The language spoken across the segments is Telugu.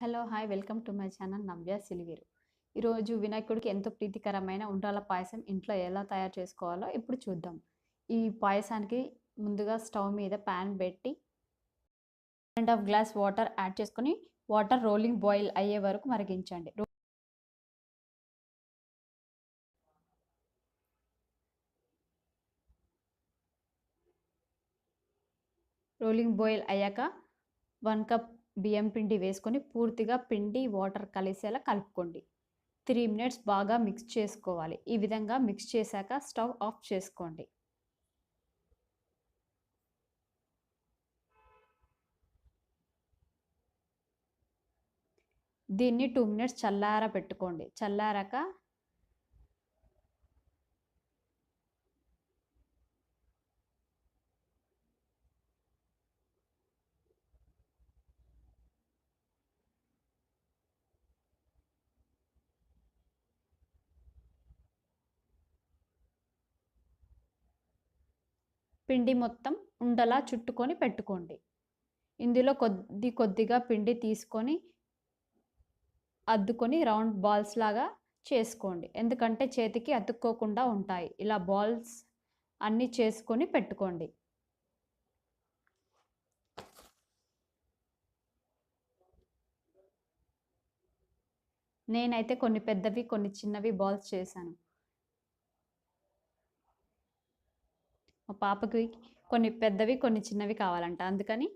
Hello hi welcome to my channel Navya Siliveru. ఈరోజు వినాయకుడికి ఎంతో ప్రీతికరమైన ఉండ్రాల పాయసం ఇంట్లో ఎలా తయారు చేసుకోవాలో ఇప్పుడు చూద్దాం. ఈ పాయసానికి ముందుగా స్టవ్ మీద ప్యాన్ పెట్టి and half glass water add చేసుకొని వాటర్ రోలింగ్ బాయిల్ అయ్యే వరకు మరిగించండి. రోలింగ్ బాయిల్ అయ్యాక వన్ కప్ బియ్యం పిండి వేసుకొని పూర్తిగా పిండి వాటర్ కలిసేలా కలుపుకోండి. త్రీ మినిట్స్ బాగా మిక్స్ చేసుకోవాలి. ఈ విధంగా మిక్స్ చేశాక స్టవ్ ఆఫ్ చేసుకోండి. దీన్ని టూ మినిట్స్ చల్లార పెట్టుకోండి చల్లారాక పిండి మొత్తం ఉండలా చుట్టుకొని పెట్టుకోండి. ఇందులో కొద్ది కొద్దిగా పిండి తీసుకొని అద్దుకొని రౌండ్ బాల్స్ లాగా చేసుకోండి. ఎందుకంటే చేతికి అతుక్కోకుండా ఉంటాయి. ఇలా బాల్స్ అన్నీ చేసుకొని పెట్టుకోండి. నేనైతే కొన్ని పెద్దవి కొన్ని చిన్నవి బాల్స్ చేశాను. మా పాపకి కొన్ని పెద్దవి కొన్ని చిన్నవి కావాలంట. అందుకని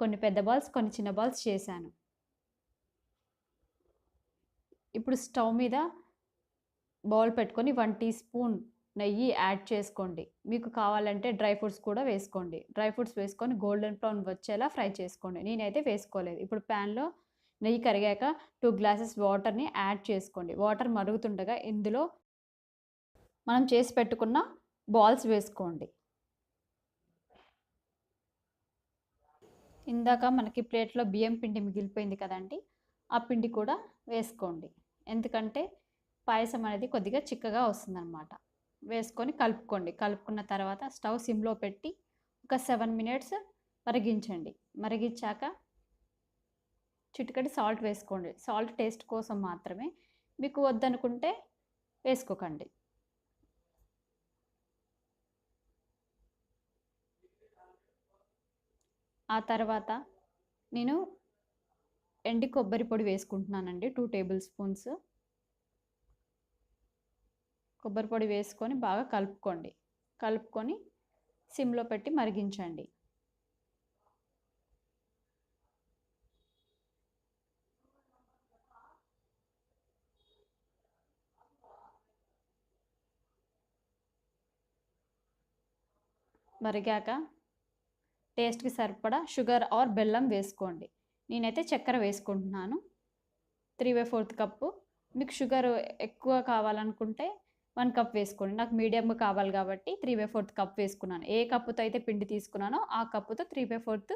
కొన్ని పెద్ద బాల్స్ కొన్ని చిన్న బాల్స్ చేశాను. ఇప్పుడు స్టవ్ మీద బౌల్ పెట్టుకొని వన్ టీ స్పూన్ నెయ్యి యాడ్ చేసుకోండి. మీకు కావాలంటే డ్రై ఫ్రూట్స్ కూడా వేసుకోండి. డ్రై ఫ్రూట్స్ వేసుకొని గోల్డెన్ బ్రౌన్ వచ్చేలా ఫ్రై చేసుకోండి. నేనైతే వేసుకోలేదు. ఇప్పుడు ప్యాన్లో నెయ్యి కరిగాక టూ గ్లాసెస్ వాటర్ని యాడ్ చేసుకోండి. వాటర్ మరుగుతుండగా ఇందులో మనం చేసి పెట్టుకున్న బాల్స్ వేసుకోండి. ఇందాక మనకి ప్లేట్లో బియ్యం పిండి మిగిలిపోయింది కదండి ఆ పిండి కూడా వేసుకోండి. ఎందుకంటే పాయసం అనేది కొద్దిగా చిక్కగా వస్తుందన్నమాట. వేసుకొని కలుపుకోండి. కలుపుకున్న తర్వాత స్టవ్ సిమ్లో పెట్టి ఒక సెవెన్ మినిట్స్ మరిగించండి. మరిగించాక చిటికటి సాల్ట్ వేసుకోండి. సాల్ట్ టేస్ట్ కోసం మాత్రమే మీకు వద్దనుకుంటే వేసుకోకండి. ఆ తర్వాత నేను ఎండి కొబ్బరి పొడి వేసుకుంటున్నానండి టూ టేబుల్ స్పూన్స్ కొబ్బరి పొడి వేసుకొని బాగా కలుపుకోండి. కలుపుకొని సిమ్లో పెట్టి మరిగించండి. మరిగాక టేస్ట్కి సరిపడా షుగర్ ఆర్ బెల్లం వేసుకోండి. నేనైతే చక్కెర వేసుకుంటున్నాను. Three by fourth cup. మీకు షుగర్ ఎక్కువ కావాలనుకుంటే వన్ కప్ వేసుకోండి. నాకు మీడియం కావాలి కాబట్టి త్రీ బై ఫోర్త్ కప్ వేసుకున్నాను. ఏ కప్పుతో అయితే పిండి తీసుకున్నానో ఆ కప్పుతో త్రీ బై ఫోర్త్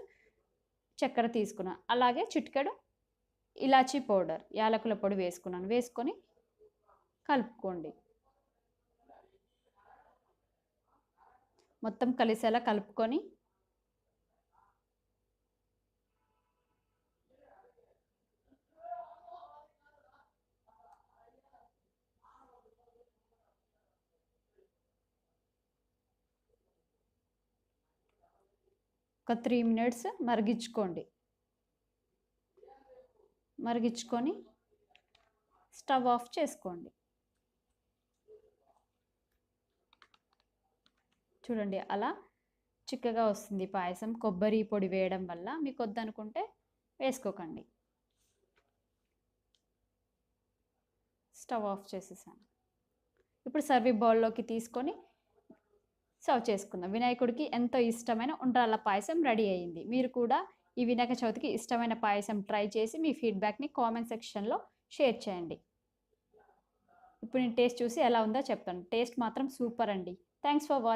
చక్కెర తీసుకున్నాను. అలాగే చిటికెడు ఇలాచీ పౌడర్ యాలకుల పొడి వేసుకున్నాను. వేసుకొని కలుపుకోండి. మొత్తం కలిసేలా కలుపుకొని ఒక త్రీ మినిట్స్ మరిగించుకోండి. మరిగించుకొని స్టవ్ ఆఫ్ చేసుకోండి. చూడండి అలా చిక్కగా వస్తుంది పాయసం. కొబ్బరి పొడి వేయడం వల్ల మీకు వద్దనుకుంటే వేసుకోకండి. స్టవ్ ఆఫ్ చేసేసాను. ఇప్పుడు సర్వీ బౌల్లోకి తీసుకొని సర్వ్ చేసుకుందాం. వినాయకుడికి ఎంతో ఇష్టమైన ఉండ్రాళ్ళ పాయసం రెడీ అయ్యింది. మీరు కూడా ఈ వినాయక చవితికి ఇష్టమైన పాయసం ట్రై చేసి మీ ఫీడ్బ్యాక్ని కామెంట్ సెక్షన్లో షేర్ చేయండి. ఇప్పుడు నేను టేస్ట్ చూసి ఎలా ఉందో చెప్తాను. టేస్ట్ మాత్రం సూపర్ అండి. Thanks for watching